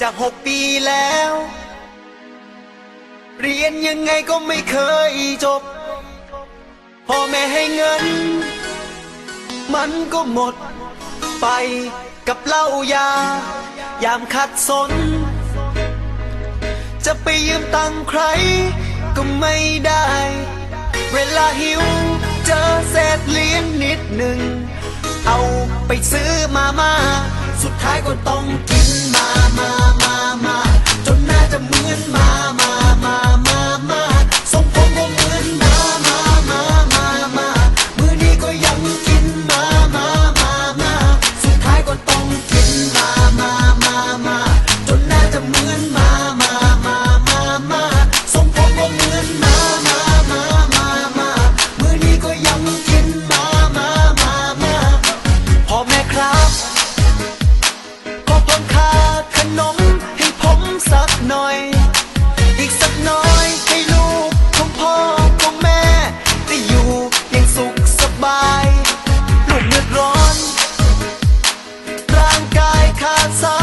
จากหกปีแล้ว เรียนยังไงก็ไม่เคยจบ พ่อแม่ให้เงิน มันก็หมดไปกับเหล้ายา ยามขัดสน จะไปยืมตังใคร ก็ไม่ได้ เวลาหิว เจอเศษเลี้ยนนิดหนึ่ง เอาไปซื้อมามา่าสุดท้ายก็ต้อง 사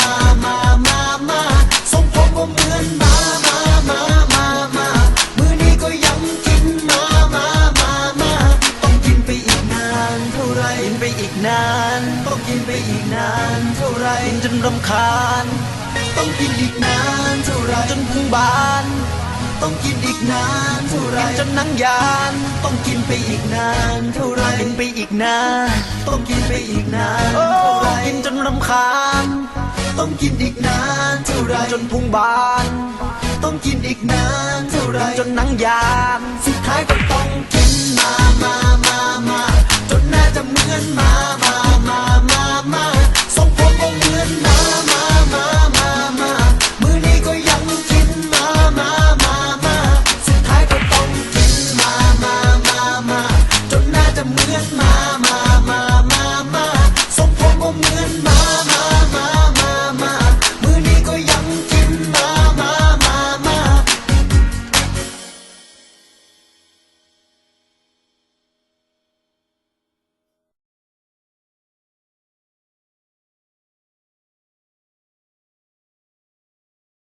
มามามามาทรงผมก็เหมือนมามามามามามือนี้ก็ยังกินมามามามาต้องกินไปอีกนานเท่าไรกินไปอีกนานต้องกินไปอีกนานเท่าไรกินจนรำคาญ ต้องกินอีกนานเท่าไรจนพุงบาน ต้องกินอีกนานเท่าไรกินจนนังยาน ต้องกินไปอีกนานเท่าไรกินไปอีกนาน ต้องกินไปอีกนานเท่าไรกินจนรำคาญ ต้องกินอีกนานเท่าไรจนพุงบาน ต้องกินอีกนานเท่าไรจนหนังยามสุดท้ายก็ต้องกินมามามามาจนหน้าจะเหมือนมามามามามาทรงผมก็เหมือนมามามามามามือนี้ก็ยังกินมามามามาสุดท้ายก็ต้องกินมามามามาจนหน้าจะเหมือนมามา